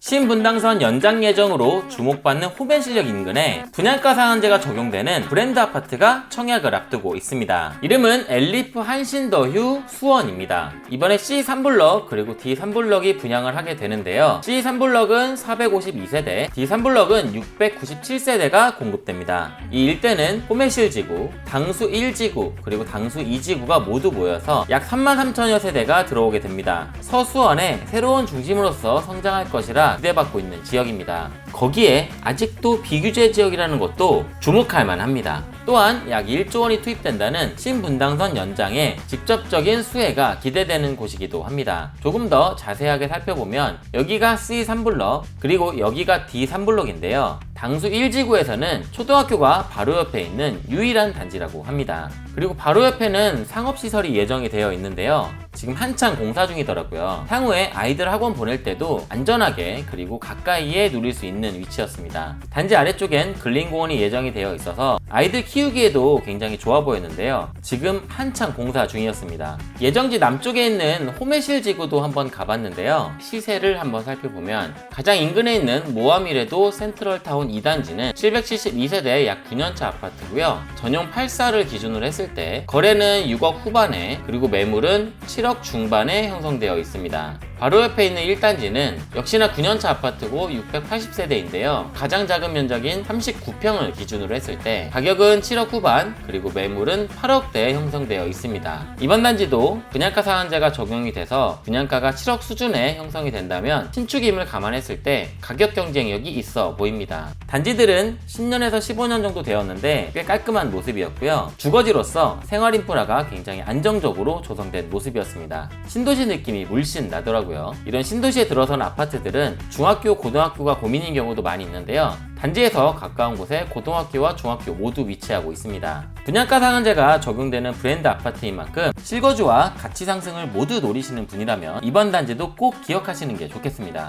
신분당선 연장 예정으로 주목받는 호벤 실력 인근에 분양가 상한제가 적용되는 브랜드 아파트가 청약을 앞두고 있습니다. 이름은 엘리프 한신더휴 수원입니다. 이번에 C3블럭 그리고 D3블럭이 분양을 하게 되는데요. C3블럭은 452세대, D3블럭은 697세대가 공급됩니다. 이 일대는 호메실 지구, 당수 1지구, 그리고 당수 2지구가 모두 모여서 약 3만 3천여 세대가 들어오게 됩니다. 서수원의 새로운 중심으로서 성장할 것이라 기대받고 있는 지역입니다. 거기에 아직도 비규제 지역이라는 것도 주목할 만합니다. 또한 약 1조 원이 투입된다는 신분당선 연장에 직접적인 수혜가 기대되는 곳이기도 합니다. 조금 더 자세하게 살펴보면 여기가 C3블럭 그리고 여기가 D3블럭인데요. 당수 1지구에서는 초등학교가 바로 옆에 있는 유일한 단지라고 합니다. 그리고 바로 옆에는 상업시설이 예정이 되어 있는데요. 지금 한창 공사 중이더라고요. 향후에 아이들 학원 보낼 때도 안전하게 그리고 가까이에 누릴 수 있는 위치였습니다. 단지 아래쪽엔 근린공원이 예정이 되어 있어서 아이들 키우기에도 굉장히 좋아 보였는데요. 지금 한창 공사 중이었습니다. 예정지 남쪽에 있는 호메실 지구도 한번 가봤는데요. 시세를 한번 살펴보면 가장 인근에 있는 모아미레도 센트럴타운 2단지는 772세대 약 9년차 아파트고요. 전용 84를 기준으로 했을 때 거래는 6억 후반에 그리고 매물은 7억 중반에 형성되어 있습니다. 바로 옆에 있는 1단지는 역시나 9년차 아파트고 680세대인데요. 가장 작은 면적인 39평을 기준으로 했을 때 가격은 7억 후반 그리고 매물은 8억대에 형성되어 있습니다. 이번 단지도 분양가 상한제가 적용이 돼서 분양가가 7억 수준에 형성이 된다면 신축임을 감안했을 때 가격 경쟁력이 있어 보입니다. 단지들은 10년에서 15년 정도 되었는데 꽤 깔끔한 모습이었고요. 주거지로서 생활 인프라가 굉장히 안정적으로 조성된 모습이었습니다. 신도시 느낌이 물씬 나더라고요. 이런 신도시에 들어선 아파트들은 중학교, 고등학교가 고민인 경우도 많이 있는데요. 단지에서 가까운 곳에 고등학교와 중학교 모두 위치하고 있습니다. 분양가 상한제가 적용되는 브랜드 아파트인 만큼 실거주와 가치 상승을 모두 노리시는 분이라면 이번 단지도 꼭 기억하시는 게 좋겠습니다.